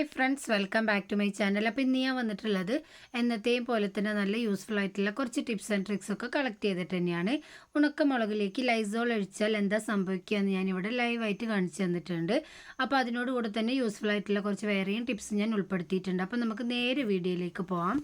Hi friends welcome back to my channel. അപ്പോൾ ഇന്ന് ഞാൻ വന്നിട്ടുള്ളത് എന്നത്തെയും പോലെ തന്നെ നല്ല യൂസ്ഫുൾ ആയിട്ടുള്ള കുറച്ച് ടിപ്സ് ആൻഡ് ട്രിക്സ് ഒക്കെ കളക്ട് ചെയ്തിട്ട് തന്നെയാണ്. ഉണക്കമുളകിലേക്ക് ലൈസോൾ ഒഴിച്ചാൽ എന്താ സംഭവിക്കുക എന്ന് ഞാനിവിടെ ലൈവായിട്ട് കാണിച്ചു തന്നിട്ടുണ്ട്. അപ്പോൾ അതിനോടുകൂടെ തന്നെ യൂസ്ഫുൾ ആയിട്ടുള്ള കുറച്ച് വേറെയും ടിപ്സ് ഞാൻ ഉൾപ്പെടുത്തിയിട്ടുണ്ട്. അപ്പോൾ നമുക്ക് നേരെ വീഡിയോയിലേക്ക് പോവാം.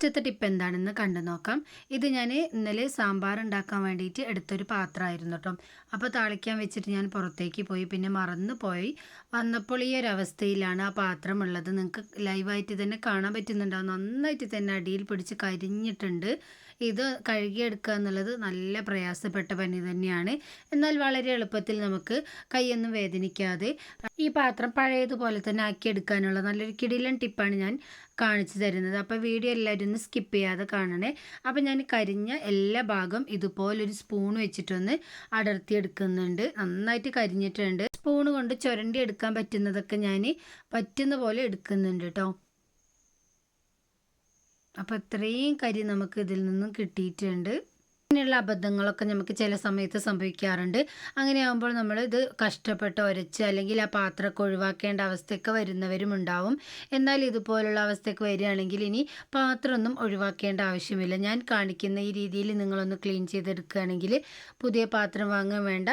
ഫസ്റ്റത്തെ ടിപ്പ് എന്താണെന്ന് കണ്ടു നോക്കാം. ഇത് ഞാൻ ഇന്നലെ സാമ്പാർ ഉണ്ടാക്കാൻ വേണ്ടിയിട്ട് എടുത്തൊരു പാത്രമായിരുന്നു കേട്ടോ അപ്പോൾ താളിക്കാൻ വെച്ചിട്ട് ഞാൻ പുറത്തേക്ക് പോയി. പിന്നെ മറന്നു പോയി. വന്നപ്പോൾ ഈ ഒരു അവസ്ഥയിലാണ് ആ പാത്രം ഉള്ളത് നിങ്ങൾക്ക് ലൈവായിട്ട് തന്നെ കാണാൻ പറ്റുന്നുണ്ടാവും നന്നായിട്ട് തന്നെ അടിയിൽ പിടിച്ച് കരിഞ്ഞിട്ടുണ്ട്. ഇത് കഴുകിയെടുക്കുക എന്നുള്ളത് നല്ല പ്രയാസപ്പെട്ട പണി തന്നെയാണ്. എന്നാൽ വളരെ എളുപ്പത്തിൽ നമുക്ക് കൈയൊന്നും വേദനിക്കാതെ ഈ പാത്രം പഴയതുപോലെ തന്നെ ആക്കിയെടുക്കാനുള്ള നല്ലൊരു കിടിലൻ ടിപ്പാണ് ഞാൻ കാണിച്ചു തരുന്നത്. അപ്പോൾ വീഡിയോ എല്ലാവരും ഒന്ന് സ്കിപ്പ് ചെയ്യാതെ കാണണേ. അപ്പോൾ ഞാൻ കരിഞ്ഞ എല്ലാ ഭാഗം ഇതുപോലൊരു സ്പൂൺ വെച്ചിട്ടൊന്ന് അടർത്തിയെടുക്കുന്നുണ്ട്. നന്നായിട്ട് കരിഞ്ഞിട്ടുണ്ട്. സ്പൂൺ കൊണ്ട് ചുരണ്ടി എടുക്കാൻ പറ്റുന്നതൊക്കെ ഞാൻ പറ്റുന്ന പോലെ എടുക്കുന്നുണ്ട് കേട്ടോ അപ്പോൾ ഇത്രയും കരി നമുക്ക് ഇതിൽ നിന്നും കിട്ടിയിട്ടുണ്ട്. ഇങ്ങനെയുള്ള അബദ്ധങ്ങളൊക്കെ നമുക്ക് ചില സമയത്ത് സംഭവിക്കാറുണ്ട്. അങ്ങനെയാകുമ്പോൾ നമ്മൾ ഇത് കഷ്ടപ്പെട്ട് ഉരച്ച് അല്ലെങ്കിൽ ആ പാത്രമൊക്കെ ഒഴിവാക്കേണ്ട അവസ്ഥയൊക്കെ വരുന്നവരും ഉണ്ടാവും. എന്നാൽ ഇതുപോലുള്ള അവസ്ഥയൊക്കെ വരികയാണെങ്കിൽ ഇനി പാത്രമൊന്നും ഒഴിവാക്കേണ്ട ആവശ്യമില്ല. ഞാൻ കാണിക്കുന്ന ഈ രീതിയിൽ നിങ്ങളൊന്ന് ക്ലീൻ ചെയ്തെടുക്കുകയാണെങ്കിൽ പുതിയ പാത്രം വാങ്ങാൻ വേണ്ട.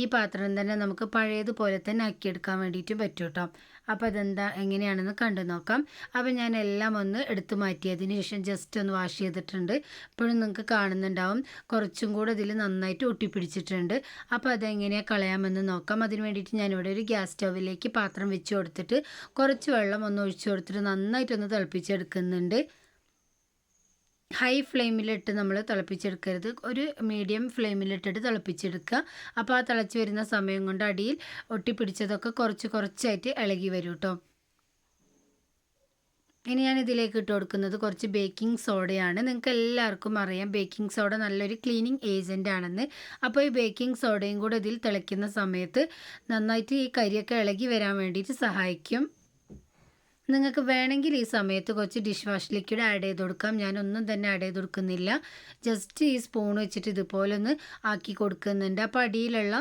ഈ പാത്രം തന്നെ നമുക്ക് പഴയതുപോലെ തന്നെ ആക്കിയെടുക്കാൻ വേണ്ടിയിട്ടും പറ്റും കേട്ടോ. അപ്പോൾ അതെന്താ എങ്ങനെയാണെന്ന് കണ്ടു നോക്കാം. അപ്പോൾ ഞാൻ എല്ലാം ഒന്ന് എടുത്തു മാറ്റിയതിന് ശേഷം ജസ്റ്റ് ഒന്ന് വാഷ് ചെയ്തിട്ടുണ്ട്. ഇപ്പോഴും നിങ്ങൾക്ക് കാണുന്നുണ്ടാവും. കുറച്ചും കൂടെ ഇതിൽ നന്നായിട്ട് ഒട്ടിപ്പിടിച്ചിട്ടുണ്ട്. അപ്പോൾ അതെങ്ങനെയാണ് കളയാമെന്ന് നോക്കാം. അതിന് വേണ്ടിയിട്ട് ഞാനിവിടെ ഒരു ഗ്യാസ് സ്റ്റൗവിലേക്ക് പാത്രം വെച്ച് കൊടുത്തിട്ട് കുറച്ച് വെള്ളം ഒന്ന് ഒഴിച്ചു കൊടുത്തിട്ട് നന്നായിട്ടൊന്ന് തിളപ്പിച്ചെടുക്കുന്നുണ്ട്. ഹൈ ഫ്ലെയിമിലിട്ട് നമ്മൾ തിളപ്പിച്ചെടുക്കരുത്. ഒരു മീഡിയം ഫ്ലെയിമിലിട്ടിട്ട് തിളപ്പിച്ചെടുക്കുക. അപ്പോൾ ആ തിളച്ച് വരുന്ന സമയം കൊണ്ട് അടിയിൽ ഒട്ടിപ്പിടിച്ചതൊക്കെ കുറച്ച് കുറച്ചായിട്ട് ഇളകി വരും കേട്ടോ ഇനി ഞാൻ ഇതിലേക്ക് ഇട്ട് കൊടുക്കുന്നത് കുറച്ച് ബേക്കിംഗ് സോഡയാണ് നിങ്ങൾക്ക് എല്ലാവർക്കും അറിയാം ബേക്കിംഗ് സോഡ നല്ലൊരു ക്ലീനിങ് ഏജന്റ് ആണെന്ന്. അപ്പോൾ ഈ ബേക്കിംഗ് സോഡയും കൂടെ ഇതിൽ തിളയ്ക്കുന്ന സമയത്ത് നന്നായിട്ട് ഈ കരിയൊക്കെ ഇളകി വരാൻ വേണ്ടിയിട്ട് സഹായിക്കും. നിങ്ങൾക്ക് വേണമെങ്കിൽ ഈ സമയത്ത് കുറച്ച് ഡിഷ് വാഷ് ലിക്വിഡ് ആഡ് ചെയ്ത് കൊടുക്കാം. ഞാനൊന്നും തന്നെ ആഡ് ചെയ്ത് കൊടുക്കുന്നില്ല. ജസ്റ്റ് ഈ സ്പൂൺ വെച്ചിട്ട് ഇതുപോലെ ഒന്ന് ആക്കി കൊടുക്കുന്നുണ്ട്. അപ്പോൾ അടിയിലുള്ള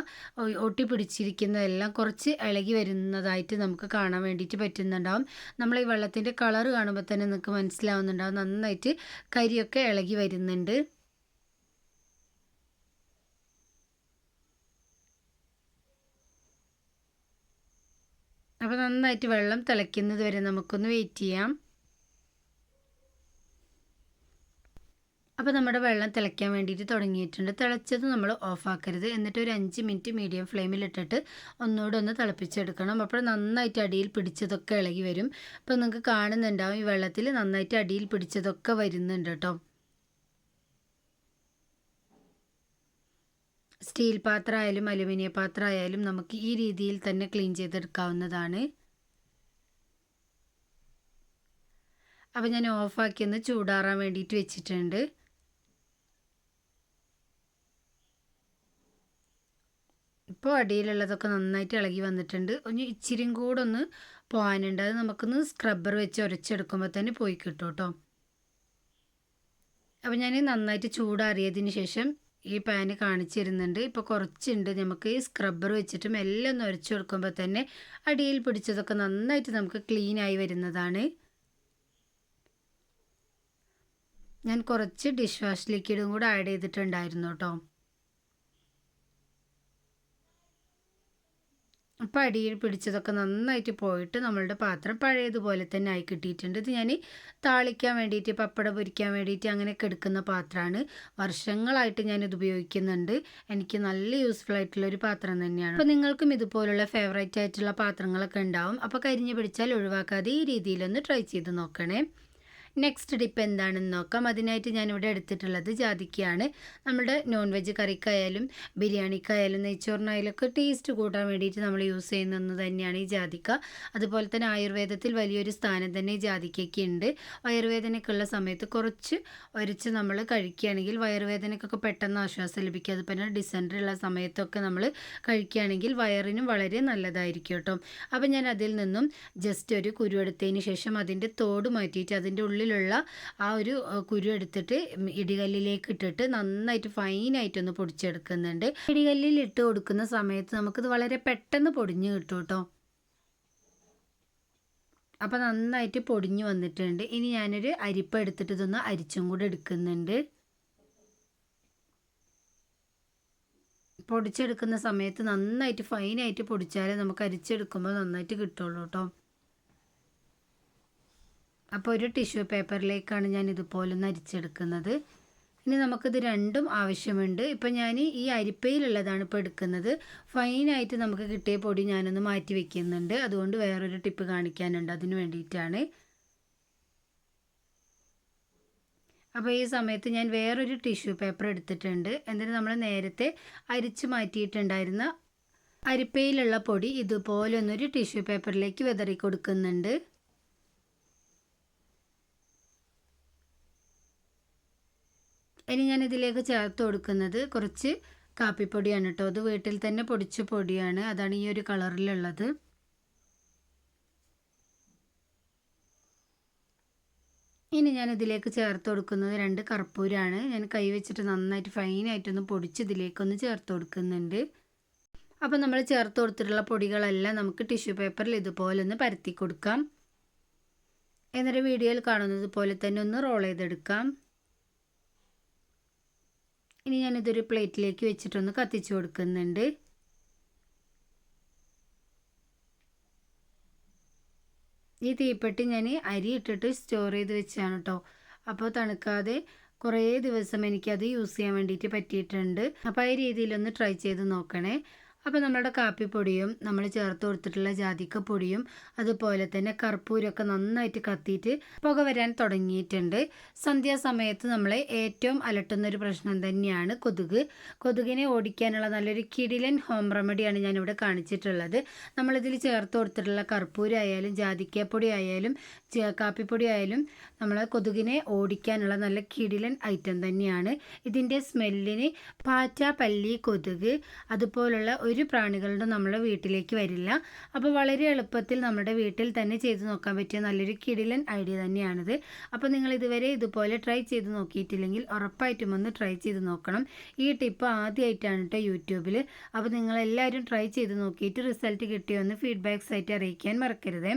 ഒട്ടി പിടിച്ചിരിക്കുന്നതെല്ലാം കുറച്ച് ഇളകി വരുന്നതായിട്ട് നമുക്ക് കാണാൻ വേണ്ടിയിട്ട് പറ്റുന്നുണ്ടാവും. നമ്മൾ ഈ വെള്ളത്തിന്റെ കളർ കാണുമ്പോൾ തന്നെ നിങ്ങൾക്ക് മനസ്സിലാവുന്നുണ്ടാവും. നന്നായിട്ട് കരിയൊക്കെ ഇളകി വരുന്നുണ്ട്. അപ്പോൾ നന്നായിട്ട് വെള്ളം തിളയ്ക്കുന്നത് വരെ നമുക്കൊന്ന് വെയിറ്റ് ചെയ്യാം. അപ്പോൾ നമ്മുടെ വെള്ളം തിളയ്ക്കാൻ വേണ്ടിയിട്ട് തുടങ്ങിയിട്ടുണ്ട്. തിളച്ചത് നമ്മൾ ഓഫാക്കരുത് എന്നിട്ട് ഒരു അഞ്ച് മിനിറ്റ് മീഡിയം ഫ്ലെയിമിലിട്ടിട്ട് ഒന്നുകൂടെ ഒന്ന് തിളപ്പിച്ചെടുക്കണം. അപ്പോൾ നന്നായിട്ട് അടിയിൽ പിടിച്ചതൊക്കെ ഇളകി വരും. അപ്പോൾ നിങ്ങൾക്ക് കാണുന്നുണ്ടാവും ഈ വെള്ളത്തിൽ നന്നായിട്ട് അടിയിൽ പിടിച്ചതൊക്കെ വരുന്നുണ്ട് കേട്ടോ. സ്റ്റീൽ പാത്രമായാലും അലുമിനിയ പാത്രമായാലും നമുക്ക് ഈ രീതിയിൽ തന്നെ ക്ലീൻ ചെയ്തെടുക്കാവുന്നതാണ്. അപ്പോൾ ഞാൻ ഓഫാക്കി ഒന്ന് ചൂടാറാൻ വേണ്ടിയിട്ട് വെച്ചിട്ടുണ്ട്. ഇപ്പോൾ അടിയിലുള്ളതൊക്കെ നന്നായിട്ട് ഇളകി വന്നിട്ടുണ്ട്. ഒന്ന് ഇച്ചിരിയും കൂടെ ഒന്ന് പോകാനുണ്ട് അത് നമുക്കൊന്ന് സ്ക്രബ്ബർ വെച്ച് ഉരച്ചെടുക്കുമ്പോൾ തന്നെ പോയി കിട്ടും കേട്ടോ. അപ്പോൾ ഞാൻ നന്നായിട്ട് ചൂടാറിയതിന് ശേഷം ഈ പാന് കാണിച്ചിരുന്നുണ്ട്. ഇപ്പോൾ കുറച്ചുണ്ട്. നമുക്ക് ഈ സ്ക്രബ്ബർ വെച്ചിട്ട് എല്ലാം ഒന്ന് ഉരച്ചു കൊടുക്കുമ്പോൾ തന്നെ അടിയിൽ പിടിച്ചതൊക്കെ നന്നായിട്ട് നമുക്ക് ക്ലീൻ ആയി വരുന്നതാണ്. ഞാൻ കുറച്ച് ഡിഷ് വാഷ് ലിക്വിഡും കൂടെ ആഡ് ചെയ്തിട്ടുണ്ടായിരുന്നു കേട്ടോ. അപ്പോൾ അടിയിൽ പിടിച്ചതൊക്കെ നന്നായിട്ട് പോയിട്ട് നമ്മളുടെ പാത്രം പഴയതുപോലെ തന്നെ ആയി കിട്ടിയിട്ടുണ്ട്. ഇത് ഞാൻ താളിക്കാൻ വേണ്ടിയിട്ട് പപ്പട പൊരിക്കാൻ വേണ്ടിയിട്ട് അങ്ങനെയൊക്കെ എടുക്കുന്ന പാത്രമാണ്. വർഷങ്ങളായിട്ട് ഞാനിത് ഉപയോഗിക്കുന്നുണ്ട്. എനിക്ക് നല്ല യൂസ്ഫുൾ ആയിട്ടുള്ള ഒരു പാത്രം തന്നെയാണ്. അപ്പോൾ നിങ്ങൾക്കും ഇതുപോലുള്ള ഫേവറേറ്റ് ആയിട്ടുള്ള പാത്രങ്ങളൊക്കെ ഉണ്ടാവും. അപ്പോൾ കരിഞ്ഞു പിടിച്ചാൽ ഒഴിവാക്കാതെ ഈ രീതിയിലൊന്ന് ട്രൈ ചെയ്ത് നോക്കണേ. നെക്സ്റ്റ് ഡിപ്പ് എന്താണെന്ന് നോക്കാം. അതിനായിട്ട് ഇവിടെ എടുത്തിട്ടുള്ളത് ജാതിക്കയാണ്. നമ്മുടെ നോൺ വെജ് കറിക്കായാലും ബിരിയാണിക്കായാലും നെയ്ച്ചോറിനായാലൊക്കെ ടേസ്റ്റ് കൂട്ടാൻ വേണ്ടിയിട്ട് നമ്മൾ യൂസ് ചെയ്യുന്ന ഒന്ന് തന്നെയാണ് ഈ ജാതിക്ക. അതുപോലെ തന്നെ ആയുർവേദത്തിൽ വലിയൊരു സ്ഥാനം തന്നെ ജാതിക്കയ്ക്ക് ഉണ്ട്. വയറുവേദനയ്ക്കുള്ള സമയത്ത് കുറച്ച് ഒരച്ച് നമ്മൾ കഴിക്കുകയാണെങ്കിൽ വയറുവേദനയ്ക്കൊക്കെ പെട്ടെന്ന് ആശ്വാസം ലഭിക്കും. അതുപോലെ ഡിസെൻട്രി ഉള്ള സമയത്തൊക്കെ നമ്മൾ കഴിക്കുകയാണെങ്കിൽ വയറിനും വളരെ നല്ലതായിരിക്കും കേട്ടോ. അപ്പം ഞാൻ അതിൽ നിന്നും ജസ്റ്റ് ഒരു കുരു എടുത്തതിന് ശേഷം അതിന്റെ തോട് മാറ്റിയിട്ട് അതിന്റെ ഉള്ളിൽ ഉള്ളിലുള്ള ആ ഒരു കുരു എടുത്തിട്ട് ഇടികല്ലിലേക്ക് ഇട്ടിട്ട് നന്നായിട്ട് ഫൈനായിട്ടൊന്ന് പൊടിച്ചെടുക്കുന്നുണ്ട്. ഇടികല്ലിൽ ഇട്ട് കൊടുക്കുന്ന സമയത്ത് നമുക്കിത് വളരെ പെട്ടെന്ന് പൊടിഞ്ഞ് കിട്ടും കേട്ടോ അപ്പോൾ നന്നായിട്ട് പൊടിഞ്ഞു വന്നിട്ടുണ്ട്. ഇനി ഞാനൊരു അരിപ്പ എടുത്തിട്ട് ഇതൊന്ന് അരിച്ചും കൂടെ എടുക്കുന്നുണ്ട്. പൊടിച്ചെടുക്കുന്ന സമയത്ത് നന്നായിട്ട് ഫൈനായിട്ട് പൊടിച്ചാലേ നമുക്ക് അരിച്ചെടുക്കുമ്പോൾ നന്നായിട്ട് കിട്ടുള്ളൂ കേട്ടോ അപ്പോൾ ഒരു ടിഷ്യൂ പേപ്പറിലേക്കാണ് ഞാൻ ഇതുപോലെ ഒന്ന് അരിച്ചെടുക്കുന്നത് ഇനി നമുക്കിത് രണ്ടും ആവശ്യമുണ്ട്. ഇപ്പം ഞാൻ ഈ അരിപ്പയിലുള്ളതാണ് ഇപ്പോൾ എടുക്കുന്നത്. ഫൈനായിട്ട് നമുക്ക് കിട്ടിയ പൊടി ഞാനൊന്ന് മാറ്റി വെക്കുന്നുണ്ട്. അതുകൊണ്ട് വേറൊരു ടിപ്പ് കാണിക്കാനുണ്ട് അതിന് വേണ്ടിയിട്ടാണ്. അപ്പോൾ ഈ സമയത്ത് ഞാൻ വേറൊരു ടിഷ്യൂ പേപ്പർ എടുത്തിട്ടുണ്ട്. എന്നിട്ട് നമ്മൾ നേരത്തെ അരിച്ച് മാറ്റിയിട്ടുണ്ടായിരുന്ന അരിപ്പയിലുള്ള പൊടി ഇതുപോലെ ഒന്നൊരു ടിഷ്യൂ പേപ്പറിലേക്ക് വിതറി കൊടുക്കുന്നുണ്ട് ഇനി ഞാൻ ഇതിലേക്ക് ചേർത്ത് കൊടുക്കുന്നത് കുറച്ച് കാപ്പിപ്പൊടിയാണ് കേട്ടോ. അത് വീട്ടിൽ തന്നെ പൊടിച്ച പൊടിയാണ്. അതാണ് ഈ ഒരു കളറിലുള്ളത്. ഇനി ഞാൻ ഇതിലേക്ക് ചേർത്ത് കൊടുക്കുന്നത് രണ്ട് കർപ്പൂരാണ്. ഞാൻ കൈ വെച്ചിട്ട് നന്നായിട്ട് ഫൈനായിട്ടൊന്ന് പൊടിച്ച് ഇതിലേക്കൊന്ന് ചേർത്ത് കൊടുക്കുന്നുണ്ട്. അപ്പോൾ നമ്മൾ ചേർത്ത് കൊടുത്തിട്ടുള്ള പൊടികളെല്ലാം നമുക്ക് ടിഷ്യൂ പേപ്പറിൽ ഇതുപോലെ ഒന്ന് പരത്തി കൊടുക്കാം. എന്നിട്ട് വീഡിയോയിൽ കാണുന്നത് പോലെ തന്നെ ഒന്ന് റോൾ ചെയ്തെടുക്കാം. ഇനി ഞാനിതൊരു പ്ലേറ്റിലേക്ക് വെച്ചിട്ടൊന്ന് കത്തിച്ചു കൊടുക്കുന്നുണ്ട്. ഈ തീപ്പെട്ടി ഞാൻ അരി ഇട്ടിട്ട് സ്റ്റോർ ചെയ്ത് വെച്ചാണ് കേട്ടോ അപ്പോൾ തണുക്കാതെ കുറേ ദിവസം എനിക്കത് യൂസ് ചെയ്യാൻ വേണ്ടിയിട്ട് പറ്റിയിട്ടുണ്ട്. അപ്പോൾ ആ രീതിയിലൊന്ന് ട്രൈ ചെയ്ത് നോക്കണേ. അപ്പോൾ നമ്മളുടെ കാപ്പിപ്പൊടിയും നമ്മൾ ചേർത്ത് കൊടുത്തിട്ടുള്ള ജാതിക്കപ്പൊടിയും അതുപോലെ തന്നെ കർപ്പൂരമൊക്കെ നന്നായിട്ട് കത്തിയിട്ട് പുക വരാൻ തുടങ്ങിയിട്ടുണ്ട്. സന്ധ്യാസമയത്ത് നമ്മളെ ഏറ്റവും അലട്ടുന്ന ഒരു പ്രശ്നം തന്നെയാണ് കൊതുക്. കൊതുകിനെ ഓടിക്കാനുള്ള നല്ലൊരു കിടിലൻ ഹോം റെമഡിയാണ് ഞാനിവിടെ കാണിച്ചിട്ടുള്ളത്. നമ്മളിതിൽ ചേർത്ത് കൊടുത്തിട്ടുള്ള കർപ്പൂരമായാലും ജാതിക്കപ്പൊടി ആയാലും കാപ്പിപ്പൊടി ആയാലും നമ്മൾ കൊതുകിനെ ഓടിക്കാനുള്ള നല്ല കിടിലൻ ഐറ്റം തന്നെയാണ്. ഇതിന്റെ സ്മെല്ലിന് പാറ്റ പല്ലി കൊതുക് അതുപോലുള്ള ഒരു പ്രാണികളുടെ നമ്മുടെ വീട്ടിലേക്ക് വരില്ല. അപ്പോൾ വളരെ എളുപ്പത്തിൽ നമ്മുടെ വീട്ടിൽ തന്നെ ചെയ്ത് നോക്കാൻ പറ്റിയ നല്ലൊരു കിടിലൻ ഐഡിയ തന്നെയാണിത്. അപ്പോൾ നിങ്ങൾ ഇതുവരെ ഇതുപോലെ ട്രൈ ചെയ്ത് നോക്കിയിട്ടില്ലെങ്കിൽ ഉറപ്പായിട്ടും ഒന്ന് ട്രൈ ചെയ്ത് നോക്കണം. ഈ ടിപ്പ് ആദ്യമായിട്ടാണ് കേട്ടോ യൂട്യൂബിൽ അപ്പോൾ നിങ്ങളെല്ലാവരും ട്രൈ ചെയ്ത് നോക്കിയിട്ട് റിസൾട്ട് കിട്ടിയോന്ന് ഫീഡ്ബാക്ക്സ് ആയിട്ട് അറിയിക്കാൻ മറക്കരുത്.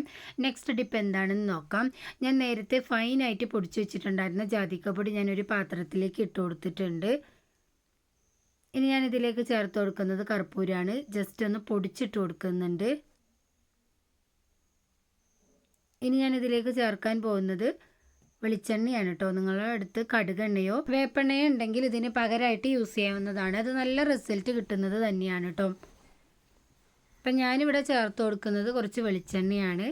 നെക്സ്റ്റ് ടിപ്പ് എന്താണെന്ന് നോക്കാം. ഞാൻ നേരത്തെ ഫൈനായിട്ട് പൊടിച്ചു വെച്ചിട്ടുണ്ടായിരുന്ന ജാതിക്കപ്പൊടി ഞാനൊരു പാത്രത്തിലേക്ക് ഇട്ട് കൊടുത്തിട്ടുണ്ട്. ഇനി ഞാൻ ഇതിലേക്ക് ചേർത്ത് കൊടുക്കുന്നത് കർപ്പൂരാണ്. ജസ്റ്റ് ഒന്ന് പൊടിച്ചിട്ട് കൊടുക്കുന്നുണ്ട്. ഇനി ഞാൻ ഇതിലേക്ക് ചേർക്കാൻ പോകുന്നത് വെളിച്ചെണ്ണയാണ് കേട്ടോ. നിങ്ങളുടെ അടുത്ത് കടുകെണ്ണയോ വേപ്പെണ്ണയോ ഉണ്ടെങ്കിൽ ഇതിന് പകരമായിട്ട് യൂസ് ചെയ്യാവുന്നതാണ്. അത് നല്ല റിസൾട്ട് കിട്ടുന്നത് തന്നെയാണ് കേട്ടോ. അപ്പം ഞാനിവിടെ ചേർത്ത് കൊടുക്കുന്നത് കുറച്ച് വെളിച്ചെണ്ണയാണ്.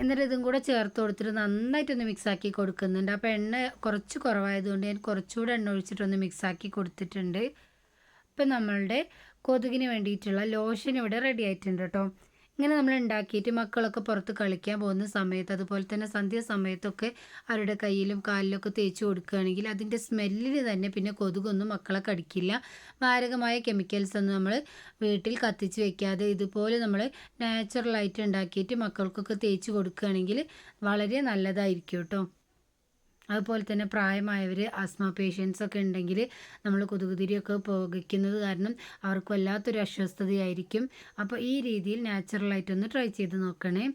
എന്നിട്ട് ഇതും കൂടെ ചേർത്ത് കൊടുത്തിട്ട് നന്നായിട്ടൊന്ന് മിക്സാക്കി കൊടുക്കുന്നുണ്ട്. അപ്പോൾ എണ്ണ കുറച്ച് കുറവായതുകൊണ്ട് ഞാൻ കുറച്ചുകൂടെ എണ്ണ ഒഴിച്ചിട്ടൊന്ന് മിക്സാക്കി കൊടുത്തിട്ടുണ്ട്. ഇപ്പം നമ്മളുടെ കൊതുകിന് വേണ്ടിയിട്ടുള്ള ലോഷൻ ഇവിടെ റെഡി ആയിട്ടുണ്ട് കേട്ടോ ഇങ്ങനെ നമ്മൾ ഉണ്ടാക്കിയിട്ട് മക്കളൊക്കെ പുറത്ത് കളിക്കാൻ പോകുന്ന സമയത്ത് അതുപോലെ തന്നെ സന്ധ്യ സമയത്തൊക്കെ അവരുടെ കയ്യിലും കാലിലൊക്കെ തേച്ച് കൊടുക്കുകയാണെങ്കിൽ അതിന്റെ സ്മെല്ലിൽ തന്നെ പിന്നെ കൊതുകൊന്നും മക്കളെ കടിക്കില്ല. മാരകമായ കെമിക്കൽസ് ഒന്നും നമ്മൾ വീട്ടിൽ കത്തിച്ച് വെക്കാതെ ഇതുപോലെ നമ്മൾ നാച്ചുറലായിട്ട് ഉണ്ടാക്കിയിട്ട് മക്കൾക്കൊക്കെ തേച്ച് കൊടുക്കുകയാണെങ്കിൽ വളരെ നല്ലതായിരിക്കും കേട്ടോ അതുപോലെ തന്നെ പ്രായമായവർ ആസ്മ പേഷ്യൻസ് ഒക്കെ ഉണ്ടെങ്കിൽ നമ്മൾ കൊതുകുതിരിയൊക്കെ പുകയ്ക്കുന്നത് കാരണം അവർക്ക് വല്ലാത്തൊരു അസ്വസ്ഥതയായിരിക്കും. അപ്പോൾ ഈ രീതിയിൽ നാച്ചുറലായിട്ടൊന്ന് ട്രൈ ചെയ്ത് നോക്കണേ.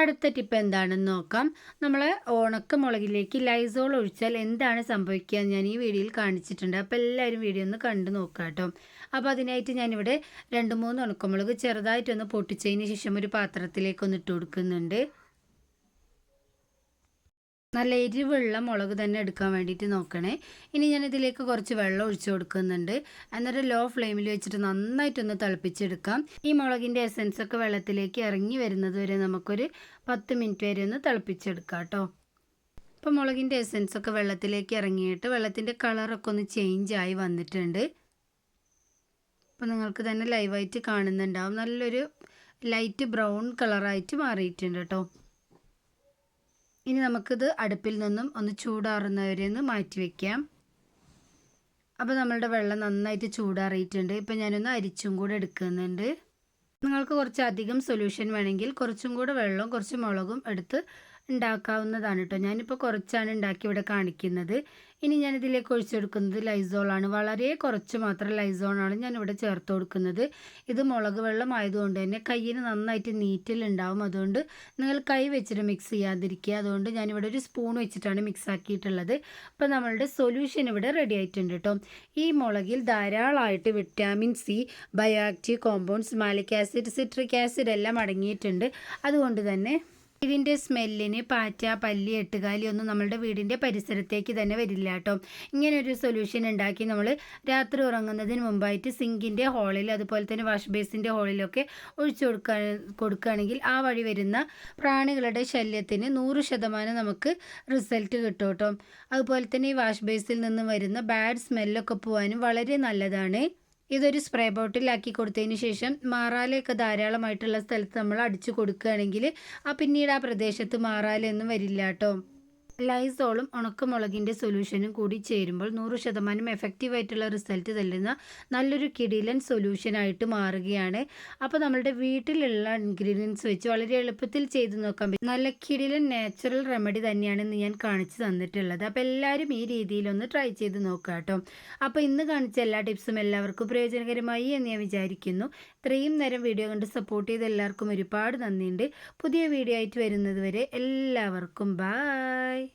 അടുത്ത ടിപ്പ് എന്താണെന്ന് നോക്കാം. നമ്മൾ ഉണക്ക മുളകിലേക്ക് ലൈസോൾ ഒഴിച്ചാൽ എന്താണ് സംഭവിക്കുക ഞാൻ ഈ വീഡിയോയിൽ കാണിച്ചിട്ടുണ്ട്. അപ്പോൾ എല്ലാവരും വീഡിയോ ഒന്ന് കണ്ടു നോക്കാം കേട്ടോ. അപ്പോൾ അതിനായിട്ട് ഞാനിവിടെ രണ്ട് മൂന്ന് ഉണക്കമുളക് ചെറുതായിട്ടൊന്ന് പൊട്ടിച്ചതിന് ശേഷം ഒരു പാത്രത്തിലേക്ക് ഒന്ന് ഇട്ട് കൊടുക്കുന്നുണ്ട്. നല്ല എരിവുള്ള മുളക് തന്നെ എടുക്കാൻ വേണ്ടിയിട്ട് നോക്കണേ. ഇനി ഞാൻ ഇതിലേക്ക് കുറച്ച് വെള്ളം ഒഴിച്ചു കൊടുക്കുന്നുണ്ട്. എന്നിട്ട് ലോ ഫ്ലെയിമിൽ വെച്ചിട്ട് നന്നായിട്ടൊന്ന് തിളപ്പിച്ചെടുക്കാം. ഈ മുളകിന്റെ എസൻസ് ഒക്കെ വെള്ളത്തിലേക്ക് ഇറങ്ങി വരുന്നത് വരെ നമുക്കൊരു പത്ത് മിനിറ്റ് വരെ ഒന്ന് തിളപ്പിച്ചെടുക്കാം കേട്ടോ ഇപ്പോൾ മുളകിന്റെ എസൻസ് ഒക്കെ വെള്ളത്തിലേക്ക് ഇറങ്ങിയിട്ട് വെള്ളത്തിന്റെ കളറൊക്കെ ഒന്ന് ചേഞ്ച് ആയി വന്നിട്ടുണ്ട്. അപ്പോൾ നിങ്ങൾക്ക് തന്നെ ലൈവായിട്ട് കാണുന്നുണ്ടാവും. നല്ലൊരു ലൈറ്റ് ബ്രൗൺ കളറായിട്ട് മാറിയിട്ടുണ്ട് കേട്ടോ ഇനി നമുക്കിത് അടുപ്പിൽ നിന്നും ഒന്ന് ചൂടാറുന്ന വരെ ഒന്ന് മാറ്റി വയ്ക്കാം അപ്പോൾ നമ്മളുടെ വെള്ളം നന്നായിട്ട് ചൂടാറിയിട്ടുണ്ട്. ഇപ്പം ഞാനൊന്ന് അരിച്ചും കൂടെ എടുക്കുന്നുണ്ട്. നിങ്ങൾക്ക് കുറച്ചധികം സൊല്യൂഷൻ വേണമെങ്കിൽ കുറച്ചും കൂടെ വെള്ളവും കുറച്ച് മുളകും എടുത്ത് ഉണ്ടാക്കാവുന്നതാണ് കേട്ടോ ഞാനിപ്പോൾ കുറച്ചാണ് ഉണ്ടാക്കി ഇവിടെ കാണിക്കുന്നത്. ഇനി ഞാനിതിലേക്ക് ഒഴിച്ചെടുക്കുന്നത് ലൈസോളാണ് വളരെ കുറച്ച് മാത്രം ലൈസോളാണ് ഞാനിവിടെ ചേർത്ത് കൊടുക്കുന്നത്. ഇത് മുളക് വെള്ളം ആയതുകൊണ്ട് തന്നെ കയ്യിന് നന്നായിട്ട് നീറ്റിലുണ്ടാവും അതുകൊണ്ട് നിങ്ങൾ കൈ വെച്ചിട്ട് മിക്സ് ചെയ്യാതിരിക്കുക. അതുകൊണ്ട് ഞാനിവിടെ ഒരു സ്പൂൺ വെച്ചിട്ടാണ് മിക്സ് ആക്കിയിട്ടുള്ളത്. അപ്പോൾ നമ്മളുടെ സൊല്യൂഷൻ ഇവിടെ റെഡി ആയിട്ടുണ്ട് കേട്ടോ ഈ മുളകിൽ ധാരാളമായിട്ട് vitamin C bioactive compounds malic acid citric acid എല്ലാം അടങ്ങിയിട്ടുണ്ട്. അതുകൊണ്ട് തന്നെ ഇതിന്റെ സ്മെല്ലിന് പാറ്റ പല്ലി എട്ടുകാലി ഒന്നും നമ്മളുടെ വീടിന്റെ പരിസരത്തേക്ക് തന്നെ വരില്ല കേട്ടോ ഇങ്ങനെ ഒരു സൊല്യൂഷൻ ഉണ്ടാക്കി നമ്മൾ രാത്രി ഉറങ്ങുന്നതിന് മുമ്പായിട്ട് സിങ്കിന്റെ ഹോളിൽ അതുപോലെ തന്നെ വാഷ് ബേസിന്റെ ഹോളിലൊക്കെ ഒഴിച്ചു കൊടുക്കുക കൊടുക്കുകയാണെങ്കിൽ ആ വഴി വരുന്ന പ്രാണികളുടെ ശല്യത്തിന് നൂറ് ശതമാനം നമുക്ക് റിസൾട്ട് കിട്ടും കേട്ടോ അതുപോലെ തന്നെ ഈ വാഷ് ബേസിൽ നിന്ന് വരുന്ന ബാഡ് സ്മെല്ലൊക്കെ പോകാനും വളരെ നല്ലതാണ്. ഇതൊരു സ്പ്രേ ബോട്ടിലാക്കി കൊടുത്തതിന് ശേഷം മാറാലയൊക്കെ ധാരാളമായിട്ടുള്ള സ്ഥലത്ത് നമ്മൾ അടിച്ചു കൊടുക്കുകയാണെങ്കിൽ ആ പിന്നീട് ആ പ്രദേശത്ത് മാറാലയൊന്നും വരില്ല കേട്ടോ. ലൈസോളും ഉണക്കമുളകിന്റെ സൊല്യൂഷനും കൂടി ചേരുമ്പോൾ നൂറ് ശതമാനം എഫക്റ്റീവ് ആയിട്ടുള്ള റിസൾട്ട് തല്ലുന്ന നല്ലൊരു കിടിലൻ സൊല്യൂഷനായിട്ട് മാറുകയാണ്. അപ്പോൾ നമ്മളുടെ വീട്ടിലുള്ള ഇൻഗ്രീഡിയൻസ് വെച്ച് വളരെ എളുപ്പത്തിൽ ചെയ്ത് നോക്കാൻ പറ്റും. നല്ല കിടിലൻ നാച്ചുറൽ റെമഡി തന്നെയാണെന്ന് ഞാൻ കാണിച്ചു തന്നിട്ടുള്ളത്. അപ്പോൾ എല്ലാവരും ഈ രീതിയിലൊന്ന് ട്രൈ ചെയ്ത് നോക്കുക കേട്ടോ. അപ്പോൾ ഇന്ന് കാണിച്ച എല്ലാ ടിപ്സും എല്ലാവർക്കും പ്രയോജനകരമായി എന്ന് ഞാൻ വിചാരിക്കുന്നു. ഇത്രയും നേരം വീഡിയോ കണ്ട് സപ്പോർട്ട് ചെയ്ത എല്ലാവർക്കും ഒരുപാട് നന്ദിയുണ്ട്. പുതിയ വീഡിയോ ആയിട്ട് വരുന്നത് വരെ എല്ലാവർക്കും ബായ്